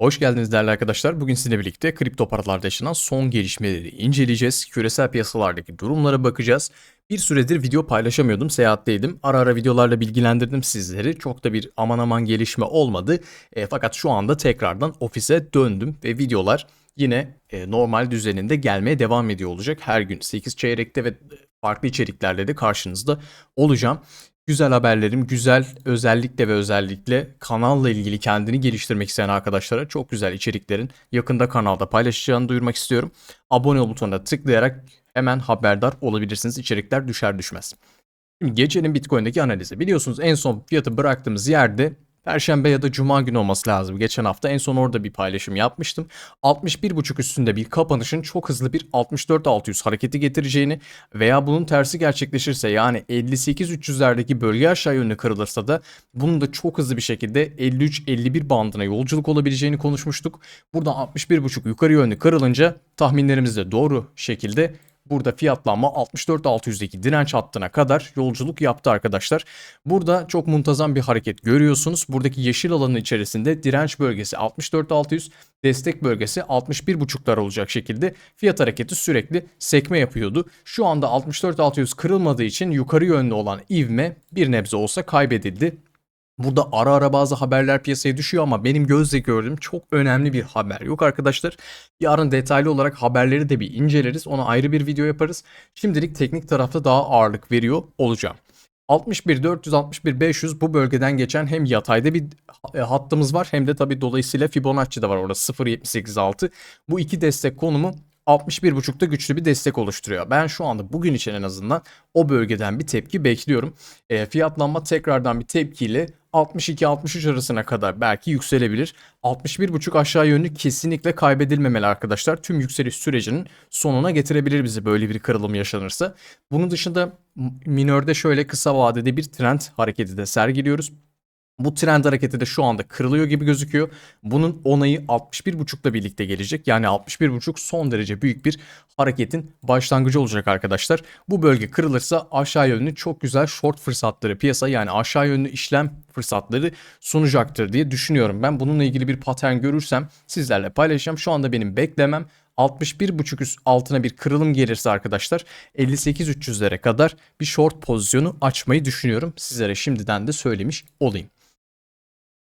Hoş geldiniz değerli arkadaşlar. Bugün sizinle birlikte kripto paralarda yaşanan son gelişmeleri inceleyeceğiz. Küresel piyasalardaki durumlara bakacağız. Bir süredir video paylaşamıyordum, seyahatteydim. Ara ara videolarla bilgilendirdim sizleri. Çok da bir aman aman gelişme olmadı. E, fakat şu anda tekrardan ofise döndüm ve videolar yine e, normal düzeninde gelmeye devam ediyor olacak. Her gün 8 çeyrekte ve farklı içeriklerle de karşınızda olacağım. Güzel haberlerim, güzel özellikle ve özellikle kanalla ilgili kendini geliştirmek isteyen arkadaşlara çok güzel içeriklerin yakında kanalda paylaşacağını duyurmak istiyorum. Abone ol butonuna tıklayarak hemen haberdar olabilirsiniz içerikler düşer düşmez. Şimdi geçelim Bitcoin'deki analize. Biliyorsunuz en son fiyatı bıraktığımız yerde Perşembe ya da Cuma günü olması lazım. Geçen hafta en son orada bir paylaşım yapmıştım. 61.5 üstünde bir kapanışın çok hızlı bir 64.600 hareketi getireceğini veya bunun tersi gerçekleşirse yani 58.300'lerdeki bölge aşağı yönlü kırılırsa da bunun da çok hızlı bir şekilde 53-51 bandına yolculuk olabileceğini konuşmuştuk. Burada 61.5 yukarı yönlü kırılınca tahminlerimiz de doğru şekilde Burada fiyatlanma 64.600'deki direnç hattına kadar yolculuk yaptı arkadaşlar. Burada çok muntazam bir hareket görüyorsunuz. Buradaki yeşil alanın içerisinde direnç bölgesi 64.600, destek bölgesi 61.5'lar olacak şekilde fiyat hareketi sürekli sekme yapıyordu. Şu anda 64.600 kırılmadığı için yukarı yönlü olan ivme bir nebze olsa kaybedildi. Burada ara ara bazı haberler piyasaya düşüyor ama benim gözle gördüğüm çok önemli bir haber yok arkadaşlar. Yarın detaylı olarak haberleri de bir inceleriz. Ona ayrı bir video yaparız. Şimdilik teknik tarafta daha ağırlık veriyor olacağım. 61 461 500 bu bölgeden geçen hem yatayda bir e, hattımız var hem de tabi dolayısıyla Fibonacci de var orada 0.786. Bu iki destek konumu 61.5'ta güçlü bir destek oluşturuyor. Ben şu anda bugün için en azından o bölgeden bir tepki bekliyorum. E, fiyatlanma tekrardan bir tepkiyle 62-63 arasına kadar belki yükselebilir. 61.5 aşağı yönlü kesinlikle kaybedilmemeli arkadaşlar. Tüm yükseliş sürecinin sonuna getirebilir bizi böyle bir kırılım yaşanırsa. Bunun dışında minörde şöyle kısa vadede bir trend hareketi de sergiliyoruz. Bu trend hareketi de şu anda kırılıyor gibi gözüküyor. Bunun onayı 61.5'la birlikte gelecek. Yani 61.5 son derece büyük bir hareketin başlangıcı olacak arkadaşlar. Bu bölge kırılırsa aşağı yönlü çok güzel short fırsatları piyasa yani aşağı yönlü işlem fırsatları sunacaktır diye düşünüyorum. Ben bununla ilgili bir patern görürsem sizlerle paylaşacağım. Şu anda benim beklemem 61.5 üst altına bir kırılım gelirse arkadaşlar 58.300'lere kadar bir short pozisyonu açmayı düşünüyorum. Sizlere şimdiden de söylemiş olayım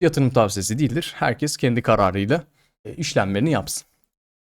yatırım tavsiyesi değildir. Herkes kendi kararıyla e, işlemlerini yapsın.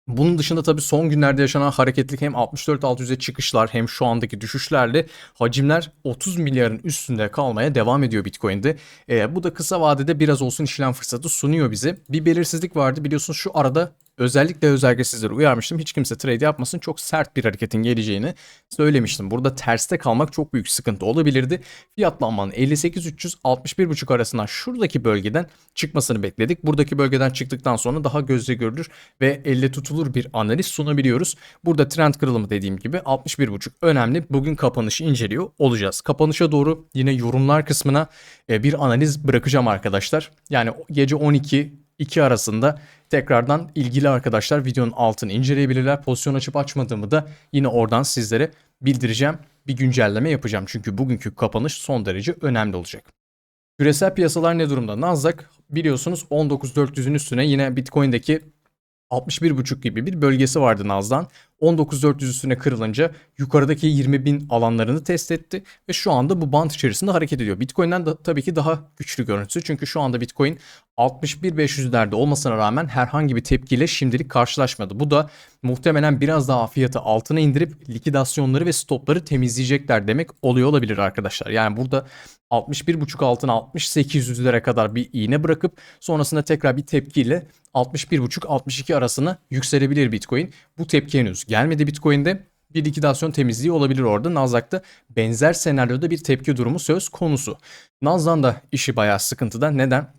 Bunun dışında tabii son günlerde yaşanan hareketlilik hem 64-600'e çıkışlar hem şu andaki düşüşlerle hacimler 30 milyarın üstünde kalmaya devam ediyor Bitcoin'de. E, bu da kısa vadede biraz olsun işlem fırsatı sunuyor bize. Bir belirsizlik vardı biliyorsunuz şu arada Özellikle özellikle sizleri uyarmıştım. Hiç kimse trade yapmasın. Çok sert bir hareketin geleceğini söylemiştim. Burada terste kalmak çok büyük sıkıntı olabilirdi. Fiyatlanmanın 58.361.5 arasından şuradaki bölgeden çıkmasını bekledik. Buradaki bölgeden çıktıktan sonra daha gözle görülür ve elle tutulur bir analiz sunabiliyoruz. Burada trend kırılımı dediğim gibi 61.5 önemli. Bugün kapanışı inceliyor olacağız. Kapanışa doğru yine yorumlar kısmına e, bir analiz bırakacağım arkadaşlar. Yani gece 12 2 arasında tekrardan ilgili arkadaşlar videonun altını inceleyebilirler. Pozisyon açıp açmadığımı da yine oradan sizlere bildireceğim. Bir güncelleme yapacağım çünkü bugünkü kapanış son derece önemli olacak. Küresel piyasalar ne durumda? Nasdaq biliyorsunuz 19.400'ün üstüne yine Bitcoin'deki 61.5 gibi bir bölgesi vardı Naz'dan. 19.400 üstüne kırılınca yukarıdaki 20.000 alanlarını test etti ve şu anda bu band içerisinde hareket ediyor. Bitcoin'den de tabii ki daha güçlü görüntüsü çünkü şu anda Bitcoin 61.500'lerde olmasına rağmen herhangi bir tepkiyle şimdilik karşılaşmadı. Bu da muhtemelen biraz daha fiyatı altına indirip likidasyonları ve stopları temizleyecekler demek oluyor olabilir arkadaşlar. Yani burada 61.5 altına 6800'lere kadar bir iğne bırakıp sonrasında tekrar bir tepkiyle 61.5-62 arasına yükselebilir Bitcoin. Bu tepki henüz gelmedi Bitcoin'de. Bir likidasyon temizliği olabilir orada. Nasdaq'ta benzer senaryoda bir tepki durumu söz konusu. Nasdaq'ın da işi bayağı sıkıntıda. Neden?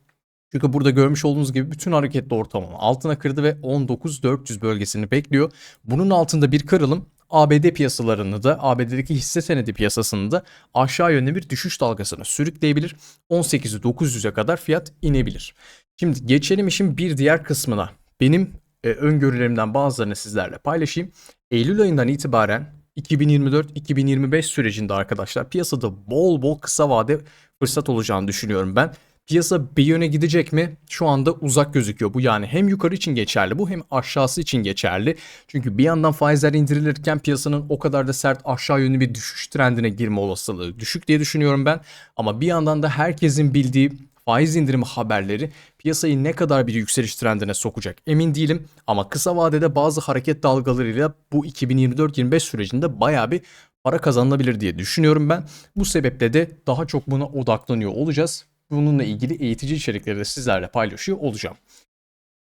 Çünkü burada görmüş olduğunuz gibi bütün hareketli ortalama altına kırdı ve 19.400 bölgesini bekliyor. Bunun altında bir kırılım ABD piyasalarını da ABD'deki hisse senedi piyasasını da aşağı yönlü bir düşüş dalgasına sürükleyebilir. 18'i 900'e kadar fiyat inebilir. Şimdi geçelim işin bir diğer kısmına. Benim e, öngörülerimden bazılarını sizlerle paylaşayım. Eylül ayından itibaren 2024-2025 sürecinde arkadaşlar piyasada bol bol kısa vade fırsat olacağını düşünüyorum ben. Piyasa bir yöne gidecek mi? Şu anda uzak gözüküyor. Bu yani hem yukarı için geçerli bu hem aşağısı için geçerli. Çünkü bir yandan faizler indirilirken piyasanın o kadar da sert aşağı yönlü bir düşüş trendine girme olasılığı düşük diye düşünüyorum ben. Ama bir yandan da herkesin bildiği faiz indirimi haberleri piyasayı ne kadar bir yükseliş trendine sokacak emin değilim. Ama kısa vadede bazı hareket dalgalarıyla bu 2024-25 sürecinde bayağı bir para kazanılabilir diye düşünüyorum ben. Bu sebeple de daha çok buna odaklanıyor olacağız. Bununla ilgili eğitici içerikleri de sizlerle paylaşıyor olacağım.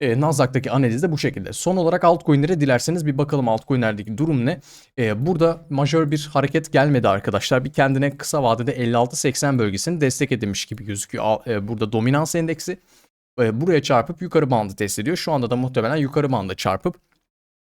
E, Nasdaq'taki analiz de bu şekilde. Son olarak altcoin'lere dilerseniz bir bakalım altcoin'lerdeki durum ne? E, burada majör bir hareket gelmedi arkadaşlar. Bir kendine kısa vadede 56-80 bölgesini destek edinmiş gibi gözüküyor. E, burada dominans endeksi e, buraya çarpıp yukarı bandı test ediyor. Şu anda da muhtemelen yukarı bandı çarpıp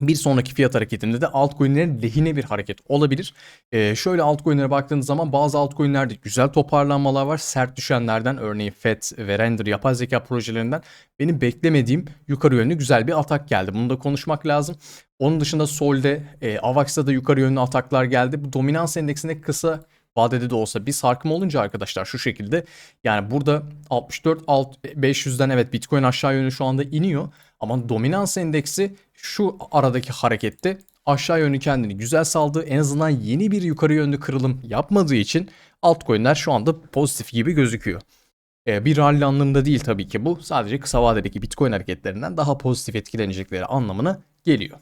bir sonraki fiyat hareketinde de altcoin'lerin lehine bir hareket olabilir. Ee, şöyle altcoin'lere baktığınız zaman bazı altcoin'lerde güzel toparlanmalar var. Sert düşenlerden örneğin FED ve Render yapay zeka projelerinden benim beklemediğim yukarı yönlü güzel bir atak geldi. Bunu da konuşmak lazım. Onun dışında Sol'de, e, Avax'ta da yukarı yönlü ataklar geldi. Bu dominans endeksinde kısa vadede de olsa bir sarkma olunca arkadaşlar şu şekilde yani burada 64 alt 500'den evet Bitcoin aşağı yönlü şu anda iniyor ama dominans endeksi şu aradaki harekette aşağı yönlü kendini güzel saldı. En azından yeni bir yukarı yönlü kırılım yapmadığı için altcoin'ler şu anda pozitif gibi gözüküyor. Ee, bir rally anlamında değil tabii ki bu. Sadece kısa vadedeki Bitcoin hareketlerinden daha pozitif etkilenecekleri anlamına geliyor.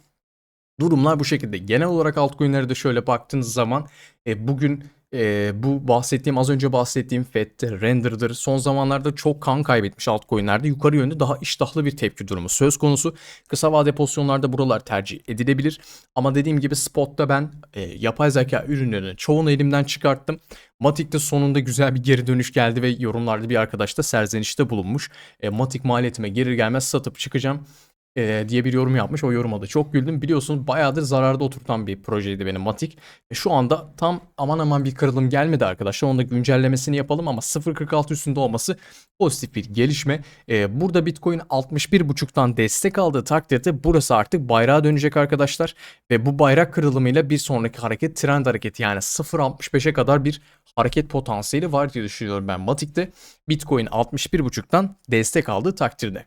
Durumlar bu şekilde. Genel olarak altcoin'lere de şöyle baktığınız zaman e, bugün e, bu bahsettiğim az önce bahsettiğim FED'dir, Render'dır. Son zamanlarda çok kan kaybetmiş altcoin'lerde yukarı yönlü daha iştahlı bir tepki durumu söz konusu. Kısa vade pozisyonlarda buralar tercih edilebilir. Ama dediğim gibi spotta ben e, yapay zeka ürünlerinin çoğunu elimden çıkarttım. Matik'te sonunda güzel bir geri dönüş geldi ve yorumlarda bir arkadaş da serzenişte bulunmuş. E, Matik maliyetime gelir gelmez satıp çıkacağım e, diye bir yorum yapmış. O yoruma da çok güldüm. Biliyorsunuz bayağıdır zararda oturtan bir projeydi benim Matic. Ve şu anda tam aman aman bir kırılım gelmedi arkadaşlar. Onun da güncellemesini yapalım ama 0.46 üstünde olması pozitif bir gelişme. E, burada Bitcoin 61.5'tan destek aldığı takdirde burası artık bayrağa dönecek arkadaşlar. Ve bu bayrak kırılımıyla bir sonraki hareket trend hareketi yani 0.65'e kadar bir hareket potansiyeli var diye düşünüyorum ben Matic'te. Bitcoin 61.5'tan destek aldığı takdirde.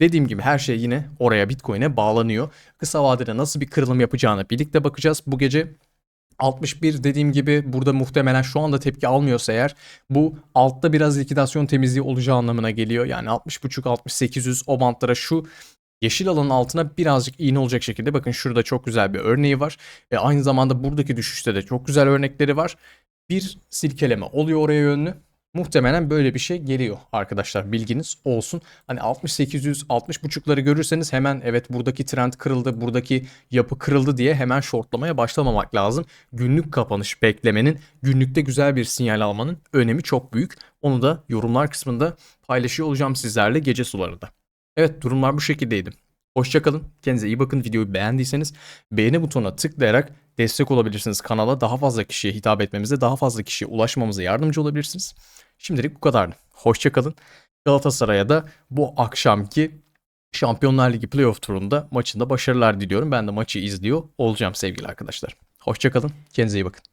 Dediğim gibi her şey yine oraya Bitcoin'e bağlanıyor. Kısa vadede nasıl bir kırılım yapacağına birlikte bakacağız. Bu gece 61 dediğim gibi burada muhtemelen şu anda tepki almıyorsa eğer bu altta biraz likidasyon temizliği olacağı anlamına geliyor. Yani 60.5 6800 o bantlara şu yeşil alanın altına birazcık iğne olacak şekilde bakın şurada çok güzel bir örneği var. E aynı zamanda buradaki düşüşte de çok güzel örnekleri var. Bir silkeleme oluyor oraya yönlü. Muhtemelen böyle bir şey geliyor arkadaşlar bilginiz olsun. Hani 6800 60 buçukları görürseniz hemen evet buradaki trend kırıldı, buradaki yapı kırıldı diye hemen shortlamaya başlamamak lazım. Günlük kapanış beklemenin, günlükte güzel bir sinyal almanın önemi çok büyük. Onu da yorumlar kısmında paylaşıyor olacağım sizlerle gece sularında. Evet durumlar bu şekildeydi. Hoşçakalın. Kendinize iyi bakın. Videoyu beğendiyseniz beğeni butonuna tıklayarak destek olabilirsiniz kanala. Daha fazla kişiye hitap etmemize, daha fazla kişiye ulaşmamıza yardımcı olabilirsiniz. Şimdilik bu kadardı. Hoşçakalın. Galatasaray'a da bu akşamki Şampiyonlar Ligi playoff turunda maçında başarılar diliyorum. Ben de maçı izliyor olacağım sevgili arkadaşlar. Hoşçakalın. Kendinize iyi bakın.